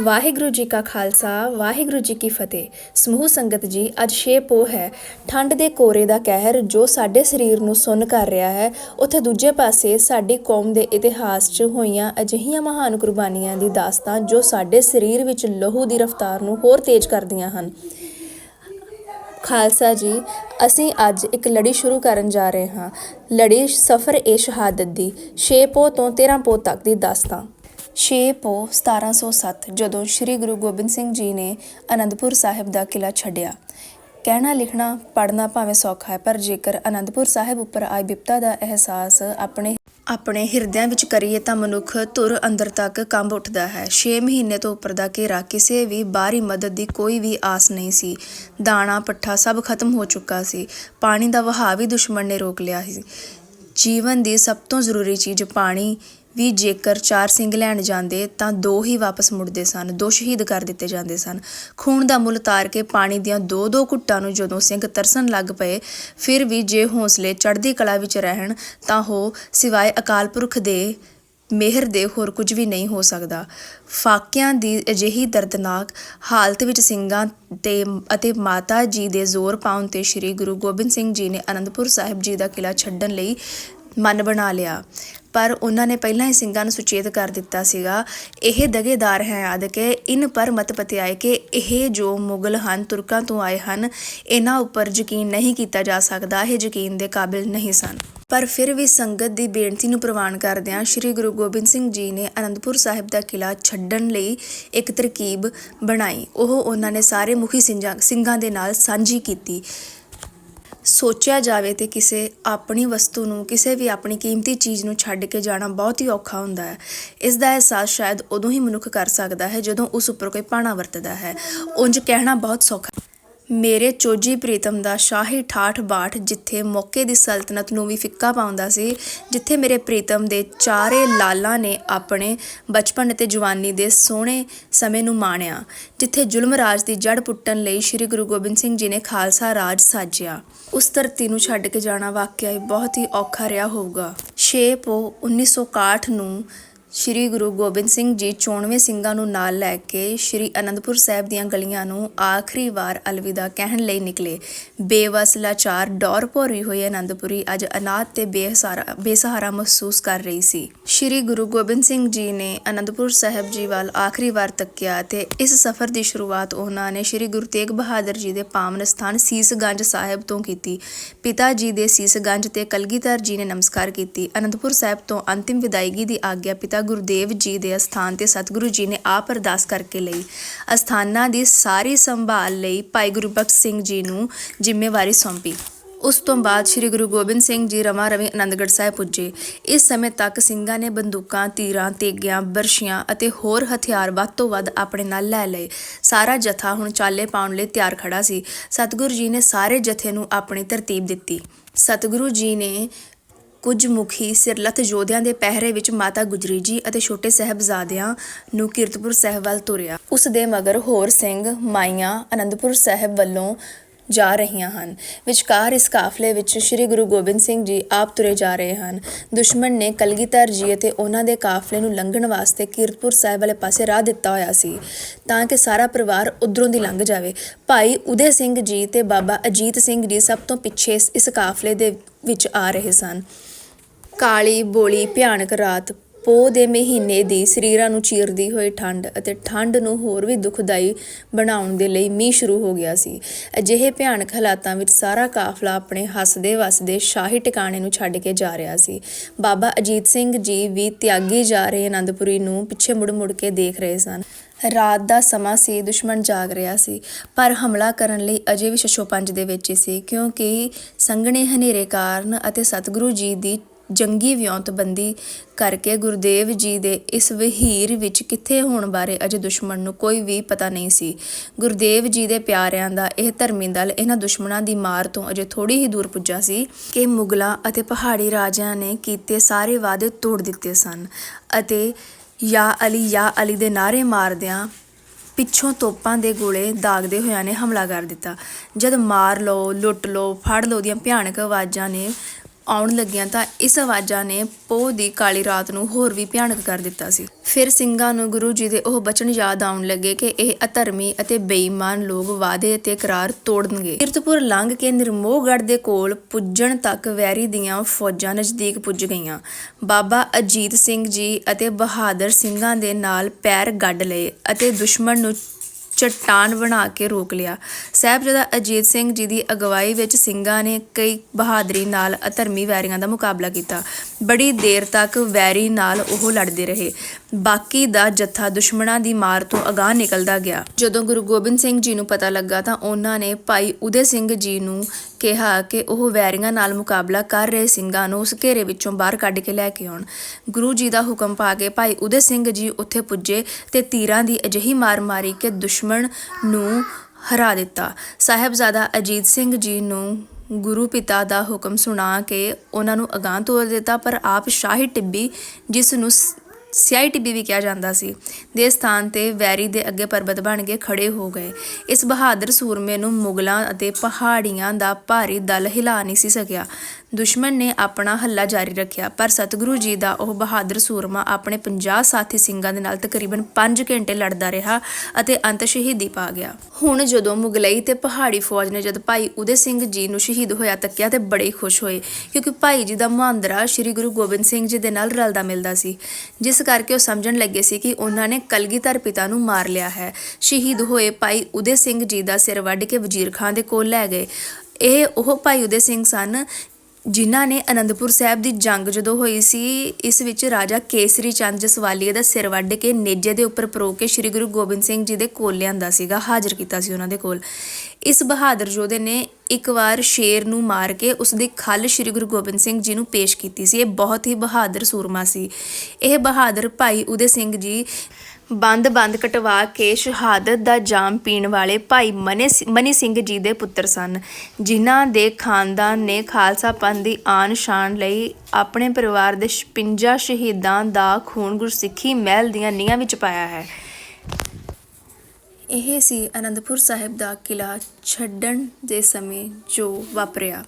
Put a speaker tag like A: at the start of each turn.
A: ਵਾਹਿਗੁਰੂ ਜੀ ਕਾ ਖਾਲਸਾ, ਵਾਹਿਗੁਰੂ ਜੀ ਕੀ ਫਤਿਹ। ਸਮੂਹ ਸੰਗਤ ਜੀ, ਅੱਜ ਛੇ ਪੋਹ ਹੈ। ਠੰਡ ਦੇ ਕੋਰੇ ਦਾ ਕਹਿਰ ਜੋ ਸਾਡੇ ਸਰੀਰ ਨੂੰ ਸੁੰਨ ਕਰ ਰਿਹਾ ਹੈ, ਉੱਥੇ ਦੂਜੇ ਪਾਸੇ ਸਾਡੀ ਕੌਮ ਦੇ ਇਤਿਹਾਸ 'ਚ ਹੋਈਆਂ ਅਜਿਹੀਆਂ ਮਹਾਨ ਕੁਰਬਾਨੀਆਂ ਦੀ ਦਾਸਤਾਨ ਜੋ ਸਾਡੇ ਸਰੀਰ ਵਿੱਚ ਲਹੂ ਦੀ ਰਫ਼ਤਾਰ ਨੂੰ ਹੋਰ ਤੇਜ਼ ਕਰਦੀਆਂ ਹਨ। ਖਾਲਸਾ ਜੀ, ਅਸੀਂ ਅੱਜ ਇੱਕ ਲੜੀ ਸ਼ੁਰੂ ਕਰਨ ਜਾ ਰਹੇ ਹਾਂ। ਲੜੀ ਸਫਰ ਏ ਸ਼ਹਾਦਤ ਦੀ 6 ਪੋਹ ਤੋਂ 13 ਪੋਹ ਤੱਕ ਦੀ ਦਾਸਤਾਨ। 6 ਪੋਹ 1707 ਜਦੋਂ ਸ੍ਰੀ ਗੁਰੂ ਗੋਬਿੰਦ ਸਿੰਘ ਜੀ ਨੇ ਅਨੰਦਪੁਰ ਸਾਹਿਬ ਦਾ ਕਿਲਾ ਛੱਡਿਆ। ਕਹਿਣਾ ਲਿਖਣਾ ਪੜ੍ਹਨਾ ਭਾਵੇਂ ਸੌਖਾ ਹੈ, ਪਰ ਜੇਕਰ ਅਨੰਦਪੁਰ ਸਾਹਿਬ ਉੱਪਰ ਆਈ ਬਿਪਤਾ ਦਾ ਅਹਿਸਾਸ ਆਪਣੇ ਆਪਣੇ ਹਿਰਦਿਆਂ ਵਿੱਚ ਕਰੀਏ ਤਾਂ ਮਨੁੱਖ ਧੁਰ ਅੰਦਰ ਤੱਕ ਕੰਬ ਉੱਠਦਾ ਹੈ। 6 ਮਹੀਨੇ ਤੋਂ ਉੱਪਰ ਦਾ ਘੇਰਾ ਕਿਸੇ ਵੀ ਬਾਹਰੀ ਮਦਦ ਦੀ ਕੋਈ ਵੀ ਆਸ ਨਹੀਂ ਸੀ। ਦਾਣਾ, ਪੱਠਾ ਸਭ ਖਤਮ ਹੋ ਚੁੱਕਾ ਸੀ। ਪਾਣੀ ਦਾ ਵਹਾਅ ਵੀ ਦੁਸ਼ਮਣ ਨੇ ਰੋਕ ਲਿਆ ਸੀ। ਜੀਵਨ ਦੀ ਸਭ ਤੋਂ ਜ਼ਰੂਰੀ ਚੀਜ਼ ਪਾਣੀ ਵੀ ਜੇਕਰ ਚਾਰ ਸਿੰਘ ਲੈਣ ਜਾਂਦੇ, ਤਾਂ ਦੋ ਹੀ ਵਾਪਸ ਮੁੜਦੇ ਸਨ, ਦੋ ਸ਼ਹੀਦ ਕਰ ਦਿੱਤੇ ਜਾਂਦੇ ਸਨ। ਖੂਨ ਦਾ ਮੁੱਲ ਤਾਰ ਕੇ ਪਾਣੀ ਦੀਆਂ ਦੋ ਦੋ ਘੁੱਟਾਂ ਨੂੰ ਜਦੋਂ ਸਿੰਘ ਤਰਸਣ ਲੱਗ ਪਏ, ਫਿਰ ਵੀ ਜੇ ਹੌਸਲੇ ਚੜ੍ਹਦੀ ਕਲਾ ਵਿੱਚ ਰਹਿਣ, ਤਾਂ ਉਹ ਸਿਵਾਏ ਅਕਾਲ ਪੁਰਖ ਦੇ ਮਿਹਰ ਦੇ ਹੋਰ ਕੁਝ ਵੀ ਨਹੀਂ ਹੋ ਸਕਦਾ। ਫਾਕਿਆਂ ਦੀ ਅਜਿਹੀ ਦਰਦਨਾਕ ਹਾਲਤ ਵਿੱਚ ਸਿੰਘਾਂ ਤੇ ਅਤੇ ਮਾਤਾ ਜੀ ਦੇ ਜ਼ੋਰ ਪਾਉਣ ਤੇ ਸ੍ਰੀ ਗੁਰੂ ਗੋਬਿੰਦ ਸਿੰਘ ਜੀ ਨੇ ਅਨੰਦਪੁਰ ਸਾਹਿਬ ਜੀ ਦਾ ਕਿਲਾ ਛੱਡਣ ਲਈ ਮਨ ਬਣਾ ਲਿਆ। ਪਰ ਉਹਨਾਂ ਨੇ ਪਹਿਲਾਂ ਹੀ ਸਿੰਘਾਂ ਨੂੰ ਸੁਚੇਤ ਕਰ ਦਿੱਤਾ ਸੀਗਾ। ਇਹ ਦਗੇਦਾਰ ਹੈ ਆਦ ਕੇ ਇਨ ਪਰ ਮਤ ਪਤਿਆਏ ਕਿ ਇਹ ਜੋ ਮੁਗਲ ਹਨ, ਤੁਰਕਾਂ ਤੋਂ ਆਏ ਹਨ, ਇਹਨਾਂ ਉੱਪਰ ਯਕੀਨ ਨਹੀਂ ਕੀਤਾ ਜਾ ਸਕਦਾ। ਇਹ ਯਕੀਨ ਦੇ ਕਾਬਿਲ ਨਹੀਂ ਸਨ। ਪਰ ਫਿਰ ਵੀ ਸੰਗਤ ਦੀ ਬੇਨਤੀ ਨੂੰ ਪ੍ਰਵਾਨ ਕਰਦਿਆਂ ਸ੍ਰੀ ਗੁਰੂ ਗੋਬਿੰਦ ਸਿੰਘ ਜੀ ਨੇ ਅਨੰਦਪੁਰ ਸਾਹਿਬ ਦਾ ਕਿਲਾ ਛੱਡਣ ਲਈ ਇੱਕ ਤਰਕੀਬ ਬਣਾਈ। ਉਹ ਉਹਨਾਂ ਨੇ ਸਾਰੇ ਮੁਖੀ ਸਿੰਘਾਂ ਸਿੰਘਾਂ ਦੇ ਨਾਲ ਸਾਂਝੀ ਕੀਤੀ। ਸੋਚਿਆ ਜਾਵੇ ਤੇ ਕਿਸੇ ਆਪਣੀ ਵਸਤੂ ਨੂੰ, ਕਿਸੇ ਵੀ ਆਪਣੀ ਕੀਮਤੀ ਚੀਜ਼ ਨੂੰ ਛੱਡ ਕੇ ਜਾਣਾ ਬਹੁਤ ਹੀ ਔਖਾ ਹੁੰਦਾ ਹੈ। ਇਸ ਦਾ ਅਹਿਸਾਸ ਸ਼ਾਇਦ ਉਦੋਂ ਹੀ ਮਨੁੱਖ ਕਰ ਸਕਦਾ ਹੈ ਜਦੋਂ ਉਸ ਉੱਪਰ ਕੋਈ ਪਾਣਾ ਵਰਤਦਾ ਹੈ। ਉਂਝ ਕਹਿਣਾ ਬਹੁਤ ਸੌਖਾ ਮੇਰੇ ਚੋਜੀ ਪ੍ਰੀਤਮ ਦਾ ਸ਼ਾਹੀ ਠਾਠ ਬਾਠ ਜਿੱਥੇ ਮੌਕੇ ਦੀ ਸਲਤਨਤ ਨੂੰ ਵੀ ਫਿੱਕਾ ਪਾਉਂਦਾ ਸੀ, ਜਿੱਥੇ ਮੇਰੇ ਪ੍ਰੀਤਮ ਦੇ ਚਾਰੇ ਲਾਲਾਂ ਨੇ ਆਪਣੇ ਬਚਪਨ ਅਤੇ ਜਵਾਨੀ ਦੇ ਸੋਹਣੇ ਸਮੇਂ ਨੂੰ ਮਾਣਿਆ, ਜਿੱਥੇ ਜ਼ੁਲਮ ਰਾਜ ਦੀ ਜੜ ਪੁੱਟਣ ਲਈ ਸ੍ਰੀ ਗੁਰੂ ਗੋਬਿੰਦ ਸਿੰਘ ਜੀ ਨੇ ਖਾਲਸਾ ਰਾਜ ਸਾਜਿਆ। ਉਸ ਧਰਤੀ ਨੂੰ ਛੱਡ ਕੇ ਜਾਣਾ ਵਾਕਿਆ ਬਹੁਤ ਹੀ ਔਖਾ ਰਿਹਾ ਹੋਊਗਾ। 6 ਪੋ 1961 ਨੂੰ ਸ਼੍ਰੀ ਗੁਰੂ ਗੋਬਿੰਦ ਸਿੰਘ ਜੀ 94 ਸਿੰਘਾਂ ਨੂੰ ਨਾਲ ਲੈ ਕੇ ਸ਼੍ਰੀ ਅਨੰਦਪੁਰ ਸਾਹਿਬ ਦੀਆਂ ਗਲੀਆਂ ਨੂੰ ਆਖਰੀ ਵਾਰ ਅਲਵਿਦਾ ਕਹਿਣ ਲਈ ਨਿਕਲੇ। ਬੇਵਸ ਲਾਚਾਰ ਡੌਰ ਭੋਰੀ ਹੋਈ ਅਨੰਦਪੁਰੀ ਅੱਜ ਅਨਾਥ ਤੇ ਬੇਸਹਾਰਾ ਬੇਸਹਾਰਾ ਮਹਿਸੂਸ ਕਰ ਰਹੀ ਸੀ। ਸ਼੍ਰੀ ਗੁਰੂ ਗੋਬਿੰਦ ਸਿੰਘ ਜੀ ਨੇ ਅਨੰਦਪੁਰ ਸਾਹਿਬ ਜੀ ਵੱਲ ਆਖਰੀ ਵਾਰ ਤੱਕਿਆ ਤੇ ਇਸ ਸਫ਼ਰ ਦੀ ਸ਼ੁਰੂਆਤ ਉਹਨਾਂ ਨੇ ਸ਼੍ਰੀ ਗੁਰੂ ਤੇਗ ਬਹਾਦਰ ਜੀ ਦੇ ਪਾਵਨ ਸਥਾਨ ਸੀਸਗੰਜ ਸਾਹਿਬ ਤੋਂ ਕੀਤੀ। ਪਿਤਾ ਜੀ ਦੇ ਸੀਸਗੰਜ ਤੇ ਕਲਗੀਧਰ ਜੀ ਨੇ ਨਮਸਕਾਰ ਕੀਤੀ। ਅਨੰਦਪੁਰ ਸਾਹਿਬ ਤੋਂ ਅੰਤਿਮ ਵਿਦਾਇਗੀ ਦੀ ਆਗਿਆ ਪਿਤਾ ਗੁਰਦੇਵ ਜੀ ਦੇ ਅਸਥਾਨ ਤੇ ਸਤਿਗੁਰੂ ਜੀ ਨੇ ਆਪ ਅਰਦਾਸ ਕਰਕੇ ਲਈ। ਅਸਥਾਨਾਂ ਦੀ ਸਾਰੀ ਸੰਭਾਲ ਲਈ ਭਾਈ ਗੁਰਬਖਸ਼ ਸਿੰਘ ਜੀ ਨੂੰ ਜ਼ਿੰਮੇਵਾਰੀ ਸੌਂਪੀ। ਉਸ ਤੋਂ ਬਾਅਦ ਸ੍ਰੀ ਗੁਰੂ ਗੋਬਿੰਦ ਸਿੰਘ ਜੀ ਰਮਾ ਰਵੀ ਆਨੰਦਗੜ੍ਹ ਸਾਹਿਬ ਪੁੱਜੇ। ਇਸ ਸਮੇਂ ਤੱਕ ਸਿੰਘਾਂ ਨੇ ਬੰਦੂਕਾਂ, ਤੀਰਾਂ, ਤੇਗਿਆਂ, ਬਰਸ਼ੀਆਂ ਅਤੇ ਹੋਰ ਹਥਿਆਰ ਵੱਧ ਤੋਂ ਵੱਧ ਆਪਣੇ ਨਾਲ ਲੈ ਲਏ। ਸਾਰਾ ਜਥਾ ਹੁਣ ਚਾਲੇ ਪਾਉਣ ਲਈ ਤਿਆਰ ਖੜਾ ਸੀ। ਸਤਿਗੁਰੂ ਜੀ ਨੇ ਸਾਰੇ ਜਥੇ ਨੂੰ ਆਪਣੀ ਤਰਤੀਬ ਦਿੱਤੀ। ਸਤਿਗੁਰੂ ਜੀ ਨੇ ਕੁਝ ਮੁਖੀ ਸਿਰਲੱਥ ਯੋਧਿਆਂ ਦੇ ਪਹਿਰੇ ਵਿੱਚ ਮਾਤਾ ਗੁਜਰੀ ਜੀ ਅਤੇ ਛੋਟੇ ਸਾਹਿਬਜ਼ਾਦਿਆਂ ਨੂੰ ਕੀਰਤਪੁਰ ਸਾਹਿਬ ਵੱਲ ਤੁਰਿਆ। ਉਸ ਦੇ ਮਗਰ ਹੋਰ ਸਿੰਘ ਮਾਈਆਂ ਅਨੰਦਪੁਰ ਸਾਹਿਬ ਵੱਲੋਂ ਜਾ ਰਹੀਆਂ ਹਨ। ਵਿਚਕਾਰ ਇਸ ਕਾਫਲੇ ਵਿੱਚ ਸ੍ਰੀ ਗੁਰੂ ਗੋਬਿੰਦ ਸਿੰਘ ਜੀ ਆਪ ਤੁਰੇ ਜਾ ਰਹੇ ਹਨ। ਦੁਸ਼ਮਣ ਨੇ ਕਲਗੀਧਰ ਜੀ ਅਤੇ ਉਹਨਾਂ ਦੇ ਕਾਫਲੇ ਨੂੰ ਲੰਘਣ ਵਾਸਤੇ ਕੀਰਤਪੁਰ ਸਾਹਿਬ ਵਾਲੇ ਪਾਸੇ ਰਾਹ ਦਿੱਤਾ ਹੋਇਆ ਸੀ ਤਾਂ ਕਿ ਸਾਰਾ ਪਰਿਵਾਰ ਉਧਰੋਂ ਦੀ ਲੰਘ ਜਾਵੇ। ਭਾਈ ਉਦੇ ਸਿੰਘ ਜੀ ਤੇ ਬਾਬਾ ਅਜੀਤ ਸਿੰਘ ਜੀ ਸਭ ਤੋਂ ਪਿੱਛੇ ਇਸ- ਇਸ ਕਾਫਲੇ ਦੇ ਵਿੱਚ ਆ ਰਹੇ ਸਨ। ਕਾਲੀ ਬੋਲੀ ਭਿਆਨਕ ਰਾਤ, ਪੋਹ ਦੇ ਮਹੀਨੇ ਦੀ ਸਰੀਰਾਂ ਨੂੰ ਚੀਰਦੀ ਹੋਈ ਠੰਡ ਅਤੇ ਠੰਡ ਨੂੰ ਹੋਰ ਵੀ ਦੁਖਦਾਈ ਬਣਾਉਣ ਦੇ ਲਈ ਮੀਂਹ ਸ਼ੁਰੂ ਹੋ ਗਿਆ ਸੀ। ਅਜਿਹੇ ਭਿਆਨਕ ਹਾਲਾਤਾਂ ਵਿੱਚ ਸਾਰਾ ਕਾਫਲਾ ਆਪਣੇ ਹੱਸਦੇ ਵਸਦੇ ਸ਼ਾਹੀ ਟਿਕਾਣੇ ਨੂੰ ਛੱਡ ਕੇ ਜਾ ਰਿਹਾ ਸੀ। ਬਾਬਾ ਅਜੀਤ ਸਿੰਘ ਜੀ ਵੀ ਤਿਆਗੀ ਜਾ ਰਹੇ ਆਨੰਦਪੁਰੀ ਨੂੰ ਪਿੱਛੇ ਮੁੜ-ਮੁੜ ਕੇ ਦੇਖ ਰਹੇ ਸਨ। ਰਾਤ ਦਾ ਸਮਾਂ ਸੀ, ਦੁਸ਼ਮਣ ਜਾਗ ਰਿਹਾ ਸੀ, ਪਰ ਹਮਲਾ ਕਰਨ ਲਈ ਅਜੇ ਵੀ ਛਛੋਪੰਜ ਦੇ ਵਿੱਚ ਹੀ ਸੀ, ਕਿਉਂਕਿ ਸੰਘਣੇ ਹਨੇਰੇ ਕਾਰਨ ਅਤੇ ਸਤਿਗੁਰੂ ਜੀ ਦੀ ਜੰਗੀ ਵਿਉਂਤਬੰਦੀ ਕਰਕੇ ਗੁਰਦੇਵ ਜੀ ਦੇ ਇਸ ਵਹੀਰ ਵਿੱਚ ਕਿੱਥੇ ਹੋਣ ਬਾਰੇ ਅਜੇ ਦੁਸ਼ਮਣ ਨੂੰ ਕੋਈ ਵੀ ਪਤਾ ਨਹੀਂ ਸੀ। ਗੁਰਦੇਵ ਜੀ ਦੇ ਪਿਆਰਿਆਂ ਦਾ ਇਹ ਧਰਮੀ ਦਲ ਇਹਨਾਂ ਦੁਸ਼ਮਣਾਂ ਦੀ ਮਾਰ ਤੋਂ ਅਜੇ ਥੋੜੀ ਹੀ ਦੂਰ ਪੁੱਜਾ ਸੀ ਕਿ ਮੁਗਲਾਂ ਅਤੇ ਪਹਾੜੀ ਰਾਜਿਆਂ ਨੇ ਕੀਤੇ ਸਾਰੇ ਵਾਅਦੇ ਤੋੜ ਦਿੱਤੇ ਸਨ ਅਤੇ ਯਾ ਅਲੀ ਯਾ ਅਲੀ ਦੇ ਨਾਰੇ ਮਾਰਦਿਆਂ ਪਿੱਛੋਂ ਤੋਪਾਂ ਦੇ ਗੋਲੇ ਦਾਗਦੇ ਹੋਇਆਂ ਨੇ ਹਮਲਾ ਕਰ ਦਿੱਤਾ। ਜਦ ਮਾਰ ਲਓ, ਲੁੱਟ ਲਓ, ਫੜ ਲਓ ਦੀਆਂ ਭਿਆਨਕ ਆਵਾਜ਼ਾਂ ਨੇ ਆਉਣ ਲੱਗੀਆਂ ਤਾਂ ਇਸ ਆਵਾਜ਼ਾਂ ਨੇ ਪੋਹ ਦੀ ਕਾਲੀ ਰਾਤ ਨੂੰ ਹੋਰ ਵੀ ਭਿਆਨਕ ਕਰ ਦਿੱਤਾ ਸੀ। ਫਿਰ ਸਿੰਘਾਂ ਨੂੰ ਗੁਰੂ ਜੀ ਦੇ ਉਹ ਬਚਨ ਯਾਦ ਆਉਣ ਲੱਗੇ ਕਿ ਇਹ ਅਧਰਮੀ ਅਤੇ ਬੇਈਮਾਨ ਲੋਕ ਵਾਅਦੇ ਅਤੇ ਇਕਰਾਰ ਤੋੜਨਗੇ। ਕਿਰਤਪੁਰ ਲੰਘ ਕੇ ਨਿਰਮੋਹਗੜ੍ਹ ਦੇ ਕੋਲ ਪੁੱਜਣ ਤੱਕ ਵੈਰੀ ਦੀਆਂ ਫੌਜਾਂ ਨਜ਼ਦੀਕ ਪੁੱਜ ਗਈਆਂ। ਬਾਬਾ ਅਜੀਤ ਸਿੰਘ ਜੀ ਅਤੇ ਬਹਾਦਰ ਸਿੰਘਾਂ ਦੇ ਨਾਲ ਪੈਰ ਗੱਡ ਲਏ ਅਤੇ ਦੁਸ਼ਮਣ ਨੂੰ ਚਟਾਨ ਬਣਾ ਕੇ ਰੋਕ ਲਿਆ। ਸਾਹਿਬਜ਼ਾਦਾ ਅਜੀਤ ਸਿੰਘ ਜੀ ਦੀ ਅਗਵਾਈ ਵਿੱਚ ਸਿੰਘਾਂ ਨੇ ਕਈ ਬਹਾਦਰੀ ਨਾਲ ਅਧਰਮੀ ਵੈਰੀਆਂ ਦਾ ਮੁਕਾਬਲਾ ਕੀਤਾ। ਬੜੀ ਦੇਰ ਤੱਕ ਵੈਰੀ ਨਾਲ ਉਹ ਲੜਦੇ ਰਹੇ। ਬਾਕੀ ਦਾ ਜੱਥਾ ਦੁਸ਼ਮਣਾਂ ਦੀ ਮਾਰ ਤੋਂ ਅਗਾਹ ਨਿਕਲਦਾ ਗਿਆ। ਜਦੋਂ ਗੁਰੂ ਗੋਬਿੰਦ ਸਿੰਘ ਜੀ ਨੂੰ ਪਤਾ ਲੱਗਾ ਤਾਂ ਉਹਨਾਂ ਨੇ ਭਾਈ ਉਦੇ ਸਿੰਘ ਜੀ ਨੂੰ ਕਿਹਾ ਕਿ ਉਹ ਵੈਰੀਆਂ ਨਾਲ ਮੁਕਾਬਲਾ ਕਰ ਰਹੇ ਸਿੰਘਾਂ ਨੂੰ ਉਸ ਘੇਰੇ ਵਿੱਚੋਂ ਬਾਹਰ ਕੱਢ ਕੇ ਲੈ ਕੇ ਆਉਣ। ਗੁਰੂ ਜੀ ਦਾ ਹੁਕਮ ਪਾ ਕੇ ਭਾਈ ਉਦੇ ਸਿੰਘ ਜੀ ਉੱਥੇ ਪੁੱਜੇ ਤੇ ਤੀਰਾਂ ਦੀ ਅਜਿਹੀ ਮਾਰ ਮਾਰੀ ਕਿ ਦੁਸ਼ਮਣ ਨੂੰ ਹਰਾ ਦਿੱਤਾ। ਸਾਹਿਬਜ਼ਾਦਾ ਅਜੀਤ ਸਿੰਘ ਜੀ ਨੂੰ ਗੁਰੂ ਪਿਤਾ ਦਾ ਹੁਕਮ ਸੁਣਾ ਕੇ ਉਹਨਾਂ ਨੂੰ ਅਗਾਂਹ ਤੋਰ ਦਿੱਤਾ, ਪਰ ਆਪ ਸ਼ਾਹੀ ਟਿੱਬੀ ਜਿਸ ਨੂੰ ਸ- ਸਿਆਹੀ ਟਿੱਬੀ ਵੀ ਕਿਹਾ ਜਾਂਦਾ ਸੀ। ਦੇ ਸਥਾਨ ਤੇ ਵੈਰੀ ਦੇ ਅੱਗੇ ਪਰਬਤ ਬਣ ਕੇ ਖੜੇ ਹੋ ਗਏ। ਇਸ ਬਹਾਦਰ ਸੂਰਮੇ ਨੂੰ ਮੁਗਲਾਂ ਅਤੇ ਪਹਾੜੀਆਂ ਦਾ ਭਾਰੀ ਦਲ ਹਿਲਾ ਨਹੀਂ ਸੀ ਸਕਿਆ। ਦੁਸ਼ਮਣ ਨੇ ਆਪਣਾ ਹੱਲਾ ਜਾਰੀ ਰੱਖਿਆ, ਪਰ ਸਤਿਗੁਰੂ ਜੀ ਦਾ ਉਹ ਬਹਾਦਰ ਸੂਰਮਾ ਆਪਣੇ 50 ਸਾਥੀ ਸਿੰਘਾਂ ਦੇ ਨਾਲ ਤਕਰੀਬਨ 5 ਘੰਟੇ ਲੜਦਾ ਰਿਹਾ ਅਤੇ ਅੰਤ ਸ਼ਹੀਦੀ ਪਾ ਗਿਆ। ਹੁਣ ਜਦੋਂ ਮੁਗਲਈ ਤੇ ਪਹਾੜੀ ਫੌਜ ਨੇ ਜਦ ਭਾਈ ਉਦੇ ਸਿੰਘ ਜੀ ਨੂੰ ਸ਼ਹੀਦ ਹੋਇਆ ਤੱਕਿਆ ਤੇ ਬੜੇ ਖੁਸ਼ ਹੋਏ, ਕਿਉਂਕਿ ਭਾਈ ਜੀ ਦਾ ਮੁਹਾਂਦਰਾ ਸ੍ਰੀ ਗੁਰੂ ਗੋਬਿੰਦ ਸਿੰਘ ਜੀ ਦੇ ਨਾਲ ਰਲਦਾ ਮਿਲਦਾ ਸੀ, ਜਿਸ ਕਰਕੇ ਉਹ ਸਮਝਣ ਲੱਗੇ ਸੀ ਕਿ ਉਹਨਾਂ ਨੇ ਕਲਗੀਧਰ ਪਿਤਾ ਨੂੰ ਮਾਰ ਲਿਆ ਹੈ। ਸ਼ਹੀਦ ਹੋਏ ਭਾਈ ਉਦੇ ਸਿੰਘ ਜੀ ਦਾ ਸਿਰ ਵੱਢ ਕੇ ਵਜ਼ੀਰ ਖਾਨ ਦੇ ਕੋਲ ਲੈ ਗਏ। ਇਹ ਉਹ ਭਾਈ ਉਦੇ ਸਿੰਘ ਸਨ ਜਿਨ੍ਹਾਂ ਨੇ ਅਨੰਦਪੁਰ ਸਾਹਿਬ ਦੀ ਜੰਗ ਜਦੋਂ ਹੋਈ ਸੀ, ਇਸ ਵਿੱਚ ਰਾਜਾ ਕੇਸਰੀ ਚੰਦ ਜਸਵਾਲੀਆ ਦਾ ਸਿਰ ਵੱਢ ਕੇ ਨੇਜੇ ਦੇ ਉੱਪਰ ਪਰੋ ਕੇ ਸ੍ਰੀ ਗੁਰੂ ਗੋਬਿੰਦ ਸਿੰਘ ਜੀ ਦੇ ਕੋਲ ਲਿਆਂਦਾ ਸੀਗਾ, ਹਾਜ਼ਰ ਕੀਤਾ ਸੀ ਉਹਨਾਂ ਦੇ ਕੋਲ। ਇਸ ਬਹਾਦਰ ਯੋਧੇ ਨੇ ਇੱਕ ਵਾਰ ਸ਼ੇਰ ਨੂੰ ਮਾਰ ਕੇ ਉਸ ਦੀ ਖੱਲ ਸ੍ਰੀ ਗੁਰੂ ਗੋਬਿੰਦ ਸਿੰਘ ਜੀ ਨੂੰ ਪੇਸ਼ ਕੀਤੀ ਸੀ। ਇਹ ਬਹੁਤ ਹੀ ਬਹਾਦਰ ਸੂਰਮਾ ਸੀ। ਇਹ ਬਹਾਦਰ ਭਾਈ ਉਦੇ ਸਿੰਘ ਜੀ ਬੰਦ ਬੰਦ ਕਟਵਾ ਕੇ ਸ਼ਹਾਦਤ ਦਾ ਜਾਮ ਪੀਣ ਵਾਲੇ ਭਾਈ ਮਨੇ ਮਨੀ ਸਿੰਘ ਜੀ ਦੇ ਪੁੱਤਰ ਸਨ, ਜਿਨ੍ਹਾਂ ਦੇ ਖਾਨਦਾਨ ਨੇ ਖਾਲਸਾ ਪੰਥ ਦੀ ਆਨ ਸ਼ਾਨ ਲਈ ਆਪਣੇ ਪਰਿਵਾਰ ਦੇ 56 ਸ਼ਹੀਦਾਂ ਦਾ ਖੂਨ ਗੁਰਸਿੱਖੀ ਮਹਿਲ ਦੀਆਂ ਨੀਹਾਂ ਵਿੱਚ ਪਾਇਆ ਹੈ। ਇਹ ਸੀ ਅਨੰਦਪੁਰ ਸਾਹਿਬ ਦਾ ਕਿਲਾ ਛੱਡਣ ਦੇ ਸਮੇਂ ਜੋ ਵਾਪਰਿਆ।